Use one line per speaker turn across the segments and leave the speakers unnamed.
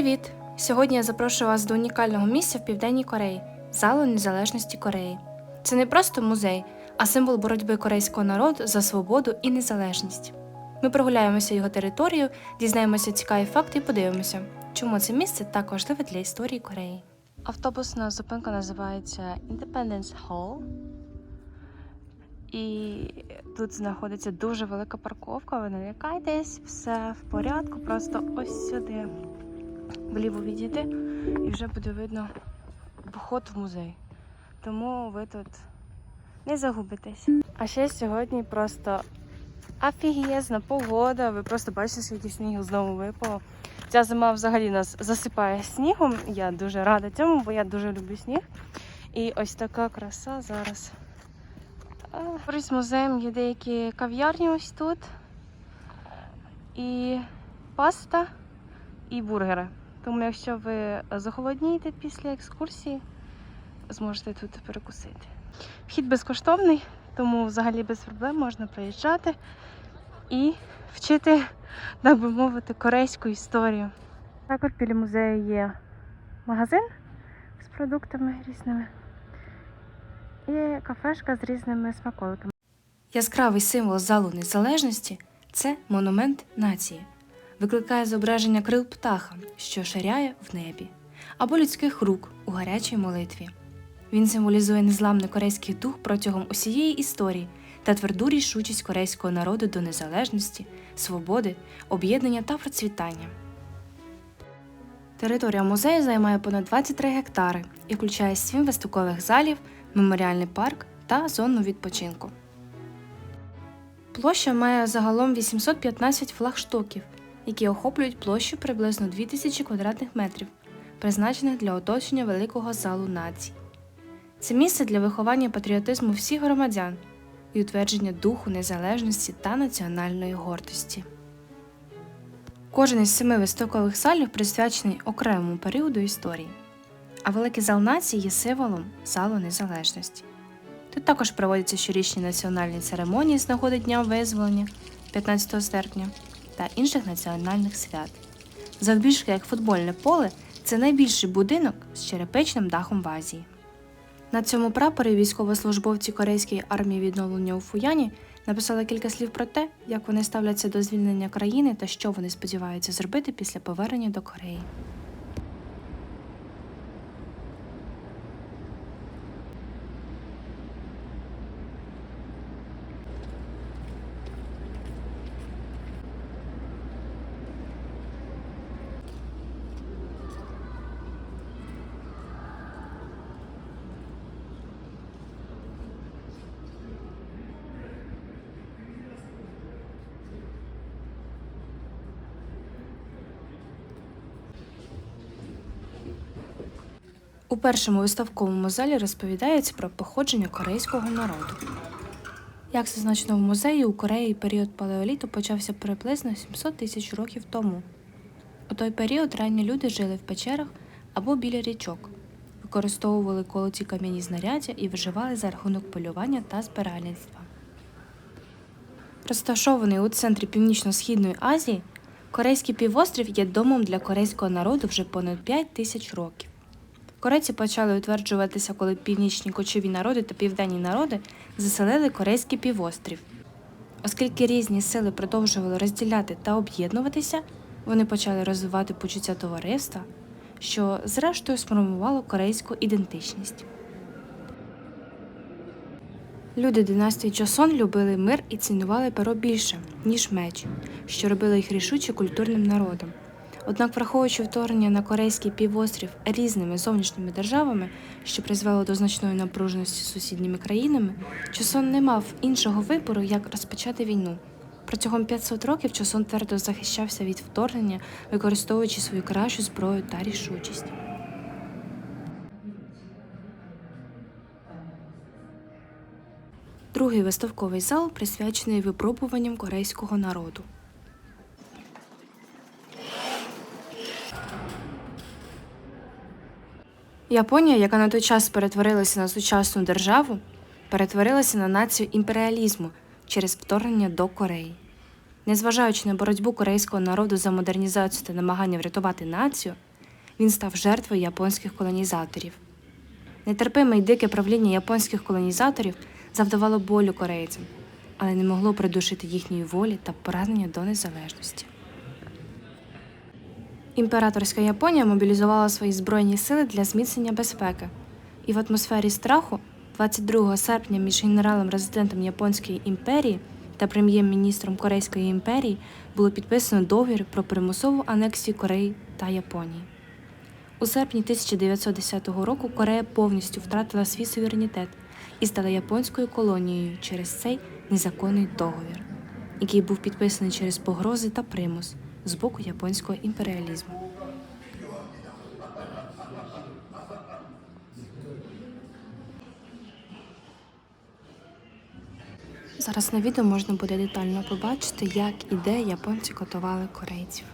Привіт! Сьогодні я запрошую вас до унікального місця в Південній Кореї залу незалежності Кореї. Це не просто музей, а символ боротьби корейського народу за свободу і незалежність. Ми прогуляємося його територію, дізнаємося цікаві факти і подивимося, чому це місце так важливе для історії Кореї. Автобусна зупинка називається Independence Hall. І тут знаходиться дуже велика парковка. Ви не лякайтесь, все в порядку. Просто ось сюди вліво відійти, і вже буде видно вход в музей. Тому ви тут не загубитесь. А ще сьогодні просто офігезна погода. Ви просто бачите, скільки снігу знову випало. Ця зима взагалі нас засипає снігом. Я дуже рада цьому, бо я дуже люблю сніг. І ось така краса зараз. Поруч з музеєм є деякі кав'ярні ось тут. І паста, і бургери. Тому якщо ви захолоднієте після екскурсії, зможете тут перекусити. Вхід безкоштовний, тому взагалі без проблем можна приїжджати і вчити, так би мовити, корейську історію. Так от біля музею є магазин з продуктами різними і кафешка з різними смаколиками. Яскравий символ залу незалежності це монумент нації. Викликає зображення крил птаха, що ширяє в небі, або людських рук у гарячій молитві. Він символізує незламний корейський дух протягом усієї історії та тверду рішучість корейського народу до незалежності, свободи, об'єднання та процвітання. Територія музею займає понад 23 гектари і включає сім виставкових залів, меморіальний парк та зону відпочинку. Площа має загалом 815 флагштоків, які охоплюють площу приблизно 2000 квадратних метрів, призначених для оточення великого залу націй. Це місце для виховання патріотизму всіх громадян і утвердження духу незалежності та національної гордості. Кожен із семи виставкових залів присвячений окремому періоду історії, а великий зал нації є символом залу незалежності. Тут також проводяться щорічні національні церемонії з нагоди Дня визволення 15 серпня та інших національних свят. Завбільшки як футбольне поле це найбільший будинок з черепичним дахом в Азії. На цьому прапорі військовослужбовці Корейської армії відновлення у Фуяні написали кілька слів про те, як вони ставляться до звільнення країни та що вони сподіваються зробити після повернення до Кореї. У першому виставковому залі розповідається про походження корейського народу. Як зазначено в музеї, у Кореї період палеоліту почався приблизно 700 тисяч років тому. У той період ранні люди жили в печерах або біля річок, використовували колоті кам'яні знаряддя і виживали за рахунок полювання та збиральництва. Розташований у центрі Північно-Східної Азії, Корейський півострів є домом для корейського народу вже понад 5 тисяч років. Корейці почали утверджуватися, коли північні кочові народи та південні народи заселили Корейський півострів. Оскільки різні сили продовжували розділяти та об'єднуватися, вони почали розвивати почуття товариства, що зрештою сформувало корейську ідентичність. Люди династії Чосон любили мир і цінували перо більше, ніж меч, що робило їх рішуче культурним народом. Однак, враховуючи вторгнення на корейський півострів різними зовнішніми державами, що призвело до значної напруженості з сусідніми країнами, Чосон не мав іншого вибору, як розпочати війну. Протягом 500 років Чосон твердо захищався від вторгнення, використовуючи свою кращу зброю та рішучість. Другий виставковий зал присвячений випробуванням корейського народу. Японія, яка на той час перетворилася на сучасну державу, перетворилася на націю імперіалізму через вторгнення до Кореї. Незважаючи на боротьбу корейського народу за модернізацію та намагання врятувати націю, він став жертвою японських колонізаторів. Нетерпиме й дике правління японських колонізаторів завдавало болю корейцям, але не могло придушити їхньої волі та прагнення до незалежності. Імператорська Японія мобілізувала свої збройні сили для зміцнення безпеки, і в атмосфері страху 22 серпня між генералом-резидентом Японської імперії та прем'єр-міністром Корейської імперії було підписано договір про примусову анексію Кореї та Японії. У серпні 1910 року Корея повністю втратила свій суверенітет і стала японською колонією через цей незаконний договір, який був підписаний через погрози та примус з боку японського імперіалізму. Зараз на відео можна буде детально побачити, як і де японці катували корейців.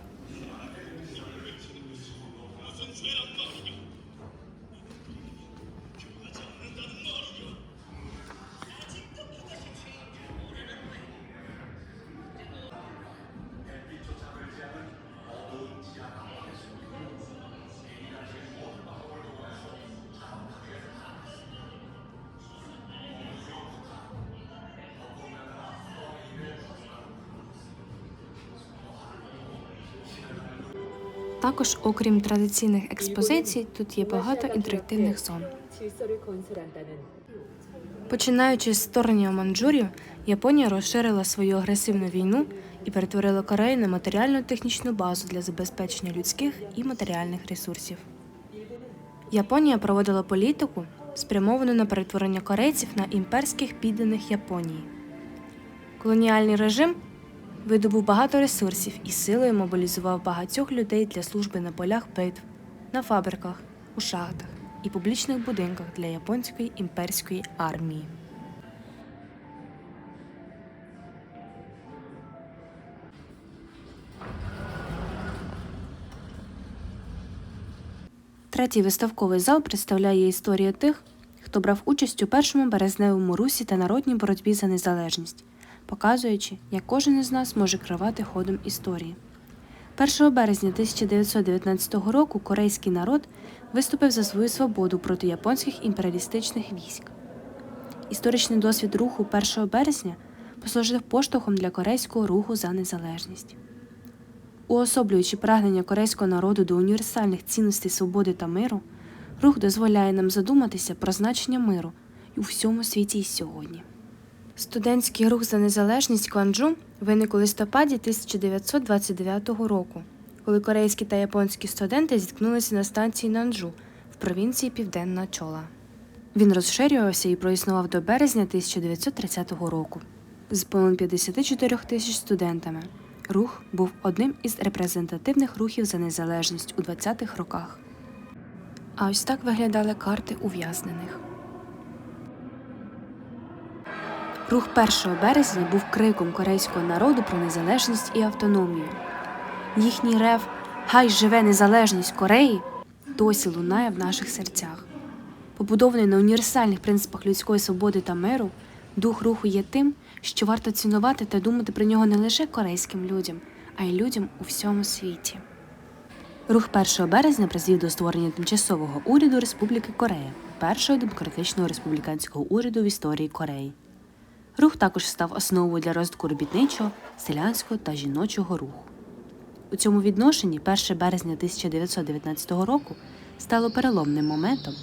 Також, окрім традиційних експозицій, тут є багато інтерактивних зон. Починаючи з вторгнення манджурів, Японія розширила свою агресивну війну і перетворила Корею на матеріальну технічну базу для забезпечення людських і матеріальних ресурсів. Японія проводила політику, спрямовану на перетворення корейців на імперських підданих Японії. Колоніальний режим видобув багато ресурсів і силою мобілізував багатьох людей для служби на полях битв, на фабриках, у шахтах і публічних будинках для японської імперської армії. Третій виставковий зал представляє історію тих, хто брав участь у першому березневому русі та народній боротьбі за незалежність, показуючи, як кожен із нас може керувати ходом історії. 1 березня 1919 року корейський народ виступив за свою свободу проти японських імперіалістичних військ. Історичний досвід руху 1 березня послужив поштовхом для корейського руху за незалежність. Уособлюючи прагнення корейського народу до універсальних цінностей свободи та миру, рух дозволяє нам задуматися про значення миру і у всьому світі і сьогодні. Студентський рух за незалежність Кванджу виник у листопаді 1929 року, коли корейські та японські студенти зіткнулися на станції Нанджу в провінції Південна Чола. Він розширювався і проіснував до березня 1930 року. З понад 54 тисяч студентами рух був одним із репрезентативних рухів за незалежність у 20-х роках. А ось так виглядали карти ув'язнених. Рух 1 березня був криком корейського народу про незалежність і автономію. Їхній рев Хай живе незалежність Кореї досі лунає в наших серцях. Побудований на універсальних принципах людської свободи та миру, дух руху є тим, що варто цінувати та думати про нього не лише корейським людям, а й людям у всьому світі. Рух 1 березня призвів до створення тимчасового уряду Республіки Корея, першого демократичного республіканського уряду в історії Кореї. Рух також став основою для розвитку робітничого, селянського та жіночого руху. У цьому відношенні 1 березня 1919 року стало переломним моментом,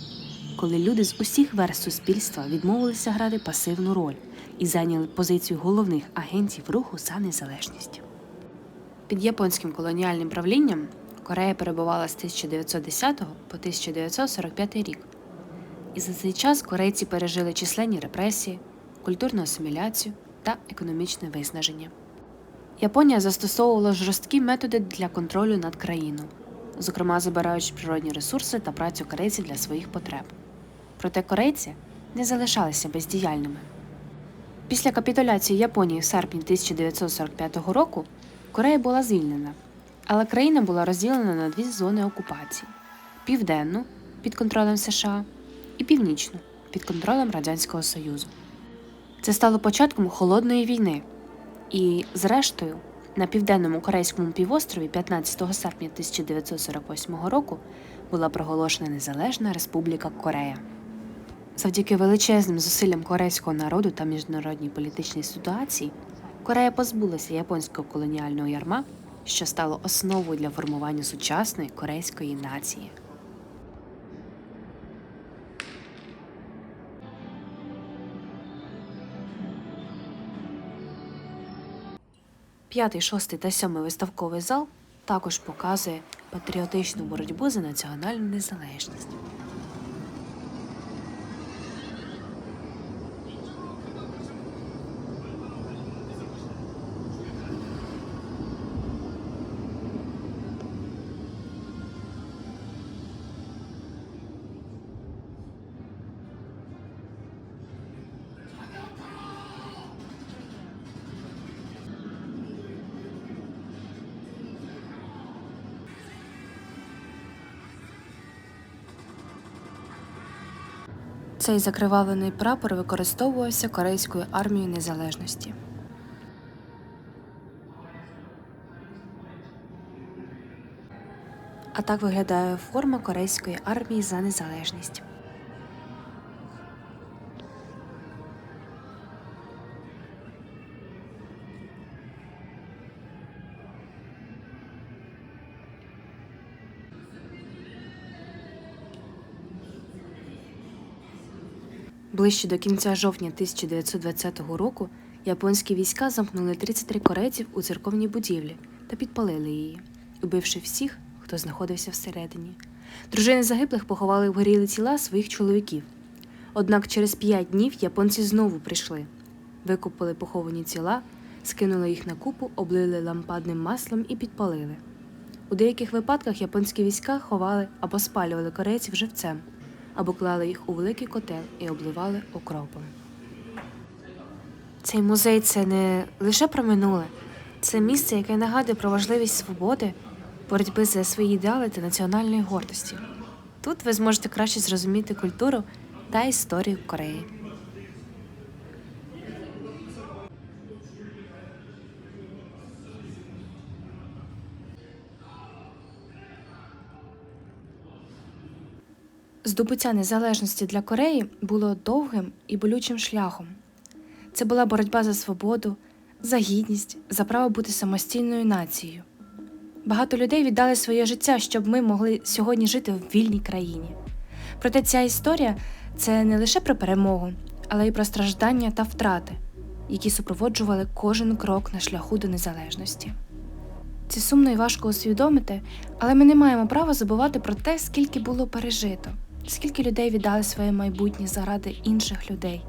коли люди з усіх верст суспільства відмовилися грати пасивну роль і зайняли позицію головних агентів руху за незалежність. Під японським колоніальним правлінням Корея перебувала з 1910 по 1945 рік. І за цей час корейці пережили численні репресії, культурну асиміляцію та економічне виснаження. Японія застосовувала жорсткі методи для контролю над країною, зокрема забираючи природні ресурси та працю корейців для своїх потреб. Проте корейці не залишалися бездіяльними. Після капітуляції Японії в серпні 1945 року Корея була звільнена, але країна була розділена на дві зони окупації: південну під контролем США і північну під контролем Радянського Союзу. Це стало початком холодної війни і, зрештою, На південному корейському півострові 15 серпня 1948 року була проголошена Незалежна Республіка Корея. Завдяки величезним зусиллям корейського народу та міжнародній політичній ситуації Корея позбулася японського колоніального ярма, що стало основою для формування сучасної корейської нації. П'ятий, шостий та сьомий виставковий зал також показує патріотичну боротьбу за національну незалежність. Цей закривавлений прапор використовувався Корейською армією незалежності. А так виглядає форма Корейської армії за незалежність. Ближче до кінця жовтня 1920 року японські війська замкнули 33 корейців у церковній будівлі та підпалили її, убивши всіх, хто знаходився всередині. Дружини загиблих поховали в горіли тіла своїх чоловіків. Однак через п'ять днів японці знову прийшли, викопали поховані тіла, скинули їх на купу, облили лампадним маслом і підпалили. У деяких випадках японські війська ховали або спалювали корейців живцем або клали їх у великий котел і обливали окропом. Цей музей це не лише про минуле, це місце, яке нагадує про важливість свободи, боротьби за свої ідеали та національної гордості. Тут ви зможете краще зрозуміти культуру та історію Кореї. Здобуття незалежності для Кореї було довгим і болючим шляхом. Це була боротьба за свободу, за гідність, за право бути самостійною нацією. Багато людей віддали своє життя, щоб ми могли сьогодні жити в вільній країні. Проте ця історія це не лише про перемогу, але й про страждання та втрати, які супроводжували кожен крок на шляху до незалежності. Це сумно і важко усвідомити, але ми не маємо права забувати про те, скільки було пережито, скільки людей віддали своє майбутнє заради інших людей.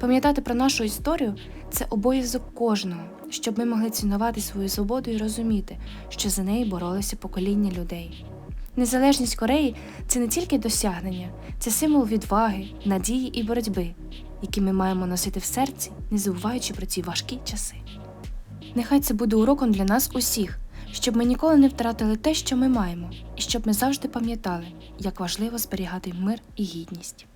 Пам'ятати про нашу історію це обов'язок кожного, щоб ми могли цінувати свою свободу і розуміти, що за неї боролися покоління людей. Незалежність Кореї це не тільки досягнення, це символ відваги, надії і боротьби, які ми маємо носити в серці, не забуваючи про ці важкі часи. Нехай це буде уроком для нас усіх, щоб ми ніколи не втратили те, що ми маємо, і щоб ми завжди пам'ятали, як важливо зберігати мир і гідність.